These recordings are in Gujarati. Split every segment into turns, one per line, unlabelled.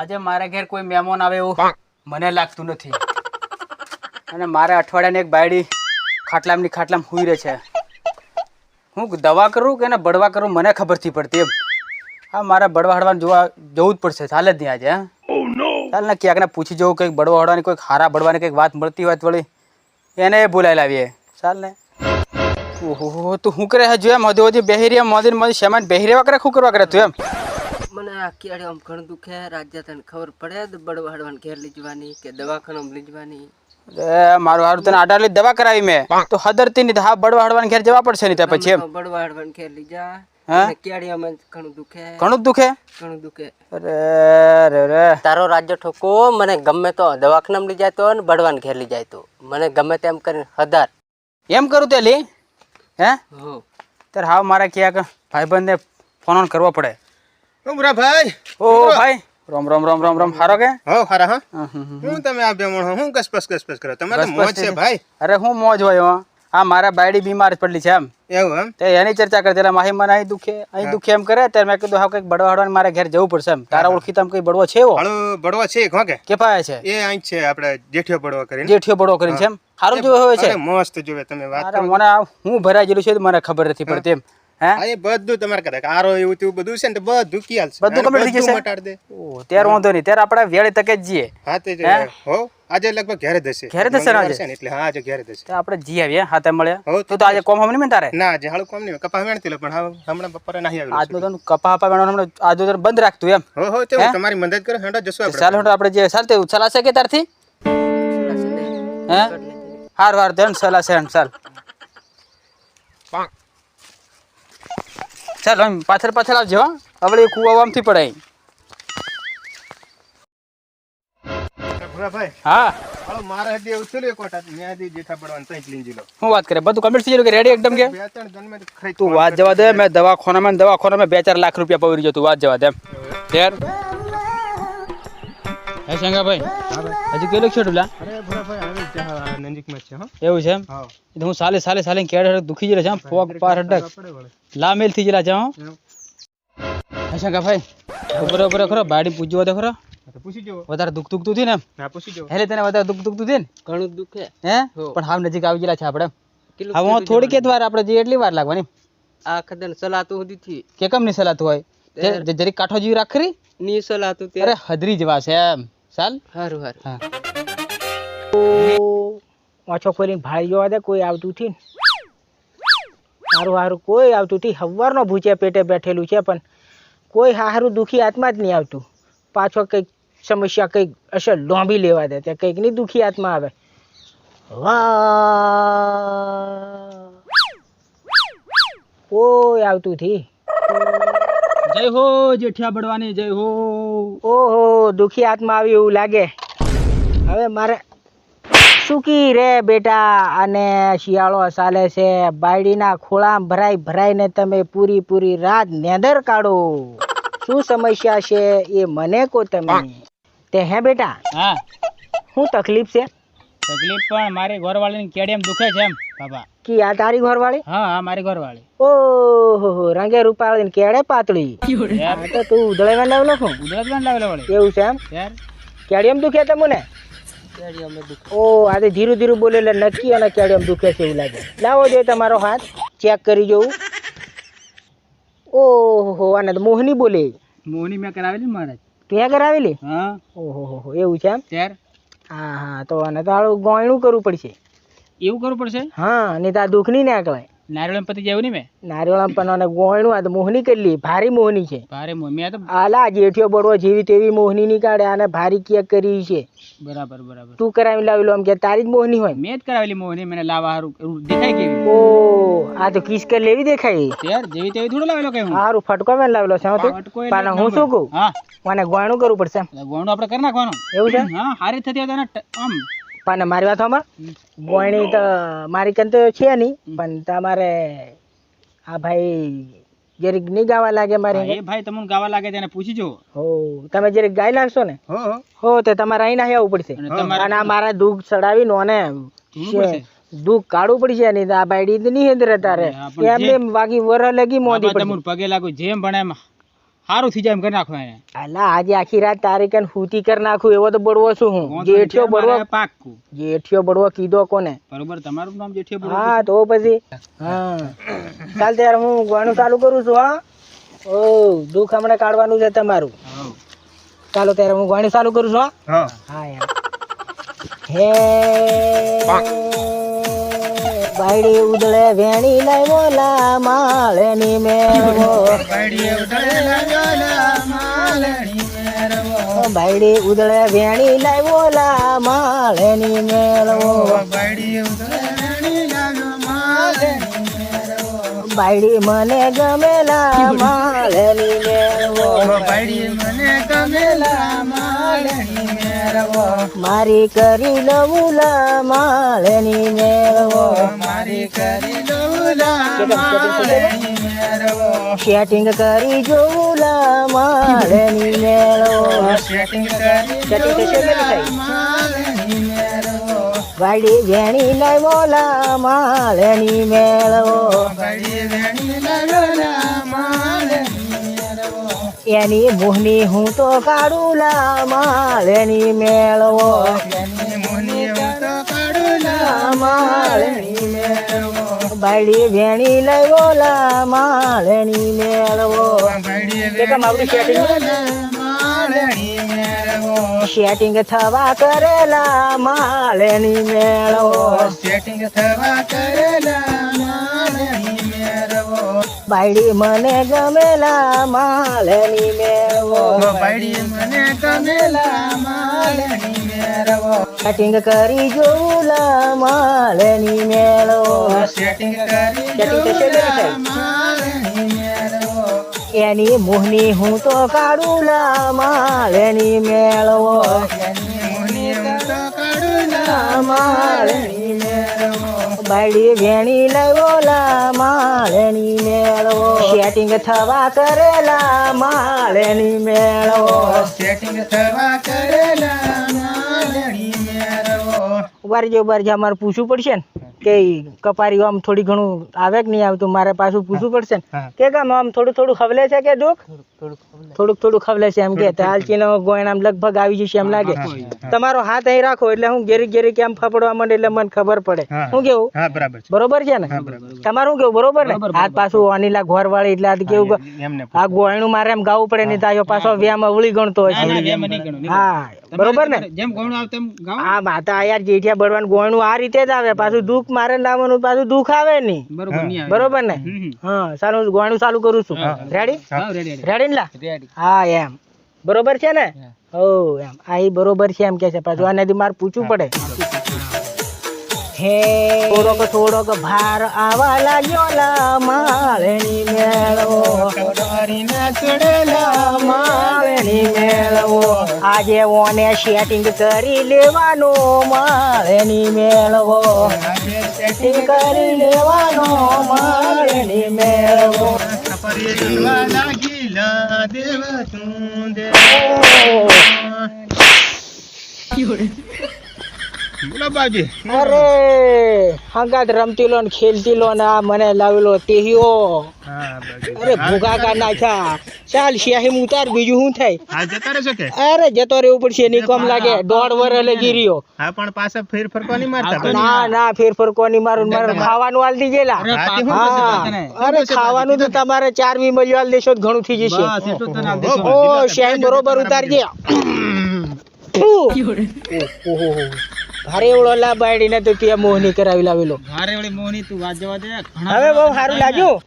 આજે મારા ઘેર કોઈ મહેમાન આવે એવું મને લાગતું નથી. અને મારે અઠવાડિયાની એક બાયડી ખાટલામની ખાટલામ હુઈ રહે છે. હું દવા કરું કે એને બળવા કરું મને ખબર નથી પડતી એમ. હા મારે બળવા હડવાનું જોવા જવું જ પડશે. ચાલે જ નહીં આજે હા? ચાલ ને ક્યાંક ને પૂછી જવું કંઈક બળવા હડવાની કોઈક હારા બળવાની કંઈક વાત મળતી હોય વળી એને બોલાવી લાવીએ. ચાલ ને. ઓહો તું શું કરે હજુ એમ? હજુ હજી બેહી રહ્યા મોદી મોદી શેમાં બેહી રહેવા કરે શું કરવા કરે તું એમ?
મને આ કેળે આમ ઘણું દુખે. રાજ્ય તને ખબર પડે. બળવા હડવાને ઘેર લઈ જવાની કે દવાખાનામાં લઈ જવાની.
એ મારું હારું તને આટાલી દવા કરાવી મેં. તો હદરતી ની હા બળવા હડવાને ઘેર જવા પડશે નહીં પછી એમ.
બળવા હડવાને ઘેર લઈ જા.
હા?
અને કેળિયામાં ઘણું દુખે.
ઘણું જ દુખે?
ઘણું દુખે.
અરે રે રે
તારો રાજ્ય ઠોકો મને ગમે તો દવાખાનામાં લઈ જાય તો ને બળવાને ઘેર લઈ જાય તો મને ગમે તેમ કરીને હદાર.
એમ કરું તે લી? હે?
હો.
હાવ મારે ક્યાંક ભાઈબંધને ફોન કરવો પડે.
ઉમરા ભાઈ
ઓ ભાઈ રોમ રોમ રોમ રોમ રોમ. હારો કે?
હો હારા હા. હું તમે આ બેમણ હો હું કસપસ કસપસ કરો. તમારે મોજ છે ભાઈ.
અરે હું મોજ હોય હો. હા મારા બાયડી બીમાર પડલી છે એમ.
એવું એમ?
તે એની ચર્ચા કરતી એટલે માહી મને અહીં દુખે અહીં દુખે એમ કરે ત્યારે મેં કીધું હા કંઈક બળવા હડવાને મારે ઘેર જવું પડશે એમ. તારા ઓળખી તમે કઈ બળવો છે એવો?
બળવા છે એક કે
કે? પાય છે.
એ અહીં છે આપણે જેઠિયો બળવા કરીને.
જેઠિયો બળવો કરીને છે એમ? સારું જોવે હોય છે.
મસ્ત જોવે તમે વાત
મને હું ભરાઈ ગયેલું છે તો મને ખબર નથી પડતી એમ. હે?
એ બધું તમારે કદાચ આરો એવું તેવું બધું છે ને બધું કિયાલ છે.
બધું
અને
થઈ જશે?
મટાડી દે.
ત્યારે વાંધો નહીં. ત્યારે આપણે વેળે તકે જ જઈએ.
હા તે હો? આજે લગભગ ઘેરે જ
ઘેરે જ ને આજે?
મંગળવાર છે ને એટલે હા આજે ઘેરે જ
આપણે જી આવીએ હાથે મળ્યા
હો
તો આજે કોમ હમ નહીં તારે?
ના આજે હાલું કોમ નહીં કપા વેણતી પણ હા હમણાં બપોરે નહીં આવ્યું
આજનો તો કપા હપા વેણવાનું હમણાં આજનો તો બંધ રાખતું એમ.
હો હો તે તમારી મદદ કરો હેડો જશું આપણે.
ચાલ હેડો આપણે જે ચાલ ચલાશે કે તારથી? હે? હાર વાર ધન સલા છે ચાલ. ચાલ આમ પાછળ પાછળ આવજો હો. હવે કુવા આમથી પડાય.
ભૂરા ભાઈ
હા.
હાલો મારે હજી એવું થયું એક વખત મેં હજી જેઠા પડવાનું તઈ જ લીધી લો
હું વાત કરે? બધું કમ્પ્લીટ થઈ ગયું કે રેડી એકદમ કે?
બે ત્રણ જન્મે તો ખરી
તું વાત જવા દે મેં દવાખાનામાં દવાખાનામાં બે ચાર લાખ રૂપિયા પવરી ગયો તું વાત જવા દે એમ. ત્યાર હે શંગાભાઈ હજી કેટલું છે ડુલા?
અરે ભૂરા ભાઈ આવી જ જા નજીકમાં છે હો.
એવું છે એમ?
હા.
તો હું સાલે સાલે સાલે કેડ દુખી જરા છે પગ પાર હડક લામેલથી જરા છે હો. ઉપર ઉપર ખરો? બાડી પૂજવા દે ખરો?
હા, પૂછી જુઓ
વધારે દુખ દુખતું હતી ને
હા પૂછી જુઓ
હેલે તને વધારે દુખ દુખતું હતી ને?
ઘણું દુખે
હે? પણ હાવ નજીક આવી ગયેલા છે આપણે
કેટલું
હવે હું થોડીક જ વાર આપણે જે એટલી વાર લાગવાની
આ ખદન સલાતું સુધી થી.
કે કેમ નહીં સલાતું હોય? જે- જે જરીક કાઠો જેવી રાખરી
ની સલાતું તે
અરે હદરી જેવા છે એમ. ચાલ
હારું હારું.
હા.
ઓછો ખોલીને ભાળી જોવા દે કોઈ આવતું થી સારું સારું કોઈ આવતું થી હવારનો ભૂચે પેટે બેઠેલું છે પણ કોઈ હારું દુઃખી આત્મા જ નહીં આવતું. પાછો કંઈક સમસ્યા કંઈક અસર લોંબી લેવા દે ત્યાં કંઈક નહીં દુઃખી આત્મા આવે. કોઈ આવતું થી
જય હો જેઠિયા બળવાની જય હો.
ઓહો દુખી આત્મા આવી એવું લાગે. હવે મારે સુકી રે બેટા અને શિયાળો ચાલે છે. બાયડીના ખોળામાં ભરાઈ ભરાઈને તમે પૂરી પૂરી રાત નેદર કાઢો. શું સમસ્યા છે એ મને કહો તમે. તે હે બેટા?
હા.
શું તકલીફ છે?
તકલીફ પણ મારી ઘરવાળીની એમ દુખે છે એમ બાબા
કી આ તારી ઘરવાળી?
હા હા મારી ઘરવાળી.
ઓહો રંગે રૂપાળી કેડે પાતળી? તો તું ઉધળેવા લાવ લખો
ગુજરાતમાં લાવેલા
એવું છે એમ?
યાર
એમ દુખે તમને? ઓ આજે ધીરું ધીરું બોલે એટલે નક્કી અને કેડિયમ દુખે છે એવું લાગે. લાવો જોઈએ તમારો હાથ. ચેક કરી જોઉં. ઓહો અને તો મોહની બોલે.
મોહની મેં કરાવેલી મહારાજ મારે.
ત્યાં કરાવેલી?
હા.
ઓહો હો હો, એવું છે એમ?
ત્યાર?
હા હા તો અને તો આડું ગોયણું કરવું પડશે.
એવું કરવું પડશે?
હા નહીં તો આ દુઃખ નહીં નાકલાય
નારિયેળ પતિ જેવું નહીં મેં?
નારિયેળ પણ અને ગોયણું આ તો મોહની કેટલી? ભારી મોહની છે.
ભારે મોહ મેં તો
આલા જેઠિયો બળવો જેવી તેવી મોહની નીકાળે અને ભારી ક્યાંક કરી છે.
બરાબર બરાબર.
તું કરાવી લાવેલો આમ કે તારી જ મોહની હોય
મેં જ કરાવેલી મોહની મને લાવા હારું દેખાય કેવી?
ઓ આ તો કિસ કર લેવી દેખાય.
ત્યાર જેવી તેવી થોડું લાવેલો કઈ હું?
હારું ફટકો મેં લાવેલો છે તું.
એટલે
પણ હું શું કહું?
હા.
મને ગોયણું કરવું પડશે.
ગોણું આપણે કરી નાખવાનું.
એવું છે?
હા હારી થતી હોય તો આમ
પણ મારી વાત સાંભળ. તો મારી કન તો છે નહીં પણ તમારે આ ભાઈ જરીક નહીં ગાવા લાગે મારી
એ ભાઈ તમને ગાવા લાગે તેને પૂછી જો
હો તમે જરીક ગાઈ લાગશો ને?
હો
તો તમારે અહીં ના આવવું પડશે.
અને
મારા દુઃખ ચડાવી નો ને દુઃખ કાઢવું પડશે નહીં આ બાયડી નહીં હેંદરે તારે. એમને એમ વાગી વર લગી મોદી પડશે.
પગે લાગુ જેમ ભણે સારું થઈ જાય એમ કરી નાખો એને.
અલા આજે આખી રાત તારી કન હુતી કરી નાખું એવો તો બળવો છું હું. જેઠિયો બળવો
પાકું
જેઠિયો બળવો કીધો કોને?
બરોબર તમારું નામ જેઠિયો
હા તો પછી. હા. ચાલ ત્યારે હું ગણું ચાલુ કરું છું હા? ઓ દુઃખ હમણાં કાઢવાનું છે તમારું. ચાલો ત્યારે હું ગણું ચાલુ કરું છું હા?
હા.
હા યાર. હે બાયડી ઉદળે વેણી લઈ લા માળની મેળવો. બાયડી ઉદળે વેણી લાવ્યો લા માળની મેળવો. બાયડી મને ગમેલા માળની મેળવો. મારી કરી લઉં લા માળેની મેળવો સેટિંગ કરી જોઉં લા માળેની મેળવો સેટિંગ થશે કે નહીં થાય? વાડી વેણી લાવ્યો લા માળેની મેળવો એની મોહની હું તો કાડુલા માળેની મેળવો બાળી ભેણી મેળવો. બાયડી વેણી લાવ્યો લા માળેની મેળવો? સેટિંગ થવા કરેલા માળેની મેળવો.
સેટિંગ થવા કરેલા
બાયડી મને ગમેલા માલની મેળવો.
બાયડી મને ગમેલા માલની મેરવો
સેટિંગ કરી જોલા માલની મેળવો.
સેટિંગ કરી
કે નહીં
મેરવો
એની મોહની હું તો કાઢું લા માળેની મેળવો
હું તો કડુલા
લા માળેની
મેરવો
બાયડી વેણી લેવો લા માળેની મેળવો. સેટિંગ થવા કરેલા માળેણી મેળવો.
સેટિંગ થવા કરેલા માળની મેરવો
વારજો વારજો અમારે પૂછવું પડશે ને? કે કપારી આમ થોડી ઘણું આવે કે નહીં આવતું મારે પાછું પૂછવું પડશે ને. કે કામ આમ થોડું થોડું ખવલે છે કે દુઃખ? થોડુંક થોડું ખવલે છે એમ કે હાલચીનો ગોયણ આમ લગભગ આવી જશે એમ લાગે. તમારો હાથ અહીં રાખો એટલે હું ઘેરી ઘેરી કેમ ફફડવા માંડે એટલે મને ખબર પડે.
હા.
શું કેવું?
હા બરાબર છે.
ને? તમારું કેવું? બરોબર ને? હાથ પાછું અનિલા ઘોર વાળી એટલે આ કેવું કે આ ગોયણું મારે એમ ગાવું પડે નહીં તો પાછો વ્યામ અવળી ગણતો હશે હા બરોબર ને?
જેમ ગોયણું આવે તેમ
હા માતા યાર જેઠિયા બળવાનું ગોયણું આ રીતે જ આવે પાછું દુઃખ મારે લાવવાનું પાછું દુઃખ આવે નહીં.
બરોબર
ને? હા સારું ગોણું ચાલુ કરું છું. રેડી
રેડી
રેડી ને લા? હા એમ. બરોબર છે ને? ઓ એમ. આ બરોબર છે એમ કે છે. પાછું આનાથી મારે પૂછવું પડે. હે થોડોક થોડોક ભાર આવા લાગ્યો લા માવેણી મેળવો. માળેની મેળવો. આજે ઓને સેટિંગ કરી લેવાનો માવેણી મેળવો.
આજે
સેટિંગ કરી લેવાનો માળેની મેળવો.
સફરે જીવા લાગીલા દેવ તું દેવ બોલો
અરે હંગાત રમતી લો ને ખેલતી લો ને આ મને લાવેલો તેહીઓ
હા
અરે ભૂગા કા નાખ્યા. ચાલ શાહી ઉતાર બીજું શું થાય?
હા જતા રહેશો કે?
અરે જતો રહેવું પડશે એની કમ લાગે દોઢ વર એટલે ગીર્યો
હા પણ પાછા ફેર ફરકો નહીં મારતા
ના ના ફેરફર કોની મારું? મારે ખાવાનું હાલ દી ગયેલા અરે ખાવાનું તો તમારે ચાર વી મળ્યું હાલ દેશો ઘણું થઈ જશે. ઓ શાહી બરોબર ઉતારજે. ઓહો. ભારે એવડો લાભ બાયડીને તો ત્યાં મોહની કરાવી લાવેલો.
ભારે વળી મોહની તું વાત જવા દે
હવે બહુ સારું લાગ્યું.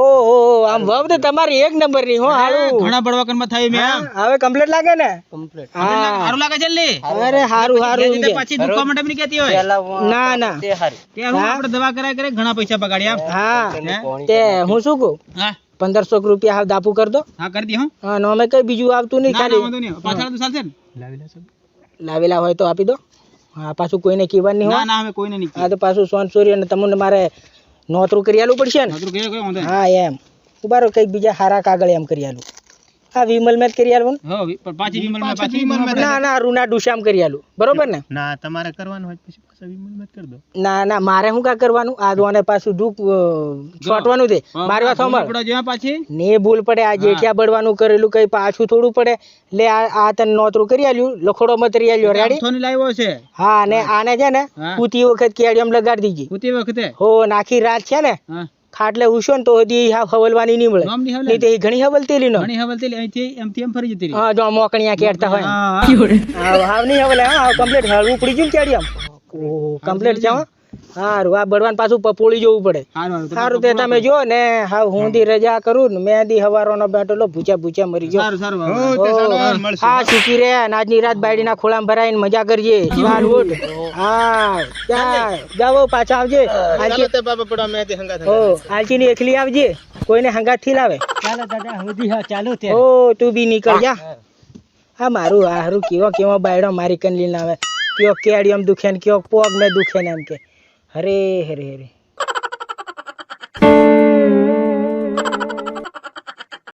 ઓહો આમ વબ તો તમારી એક નંબરની હો હારું.
ઘણા બળવાકનમાં થાય મેં
હવે કમ્પ્લીટ લાગે ને?
કમ્પ્લીટ
હા.
સારું લાગે જલ્દી
અરે હારું હારું કે.
પછી દુખવા માટે ની કેતી હોય.
ના ના.
તે હારું.
તે હું? આપણે દવા કરાય કરે ઘણા પૈસા બગાડ્યા
હા. તે હું? શું કહું?
હા.
પંદરસો રૂપિયા હાવ દાપુ કર દો.
હા કરી દી હા.
નો કઈ બીજું આવતું નહીં
ના ના
ખાલી.
પાછળ તો ચાલશે ને.
લાવેલા હોય તો આપી દો. હા પાછું કોઈને કહેવાનું નહીં
ના ના અમે કોઈને નહીં
હા તો પાછું સોન સોરી અને તમને મારે નોતરું કરી આલું પડશે ને? હા એમ. ઉભારો કંઈક બીજા હારા કાગળ એમ કરી આલું. આ વિમલ મેચ કરી આલું
હો પણ પાછી વિમલમાં
પાછી વિમલમાં
ના ના રૂના ડુશામ કરી આલું. બરોબર ને?
ના તમારે કરવાનું હોય પછી પાછા વિમલ કરી દો.
ના ના મારે શું કા કરવાનું? આ દોને પાછું દુઃખ છોટવાનું છે. મારી વાત સાંભળ.
જેવા પાછી.
ને ભૂલ પડે આ જેઠિયા બળવાનું કરેલું કઈ પાછું થોડું પડે. લે આ આ તને નોતરું કરી આલ્યું લખોડો મતરી આલ્યો રેડી
થોની લાવ્યો છે.
હા ને આને છે ને
હા.
પૂતી વખત કેડિયમ લગાડી દીજી
ઉતી વખતે?
હો નાખી રાત છે ને
હા.
ખાટલે ઉશો ને તો હજી હા હવલવાની નહીં મળે. નહીં તો એ ઘણી હવલતેલી નો.
ઘણી હવલતેલી અહીંથી એમથી એમ ફરી જતી
હા જો મોકણિયા કેડતા હોય.
હા હા.
હાવ નહીં હવલે હા કમ્પ્લીટ. હળવું પડી ગયું ને કેડિયમ આમ કમ્પ્લીટ છે હારું આ બળવાન પાછું પપોળી જવું પડે. સારું તે તમે જો ને હા હું દી રજા કરું ને મેં દી હવારોનો બેઠેલો ભૂચા ભૂચા મરી
સારું
હો,
સુખી રે આજની રાત બાયડીના ખોળામાં ભરાઈને મજા કરજે. ચાલ ઉઠ. હા જાવો પાછા આવજે.
તે બાબા પડો મેં
ઓ આલચી ની એકલી આવજે કોઈને હંગાતથી લાવે.
ચાલો દાદા હા ચાલુ
ઓ તું બી નીકળ જા. હા મારું હારું કેવો કેવો બાયડો મારી કન લઈને આવે કયો કેડી એમ દુખે ને કયો પોગ ને દુખે ને એમ કે. હરે હરે હરે.